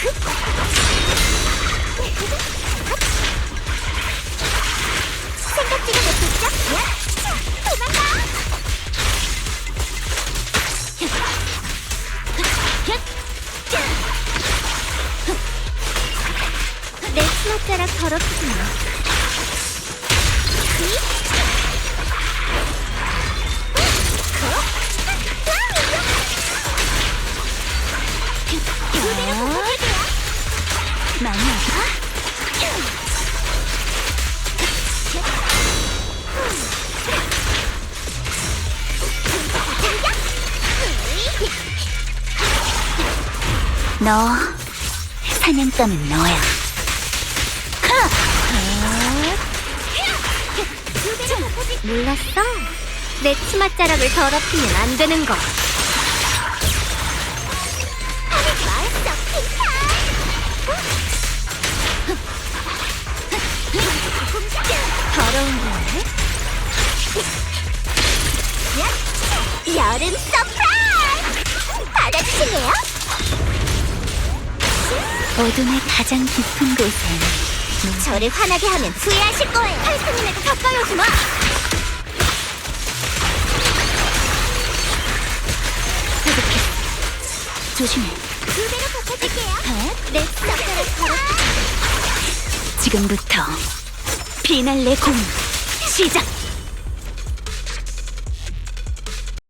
생각지도 못했죠? 자, 도망가! 내 수납자라 더럽히지 마. 많이 아파? 너 사냥감은 너야. 몰랐어? 내 치맛자락을 더럽히면 안 되는 거. 여름 서프라이즈! 받아주실래요? 어둠의 가장 깊은 곳엔 저를 화나게 하면 후회하실 거예요. 할수님에게 가까이 오지 마. 조심해. 그대로 바꿔줄게요. 내 숟가락 걸어. 지금부터 비날레 공 시작.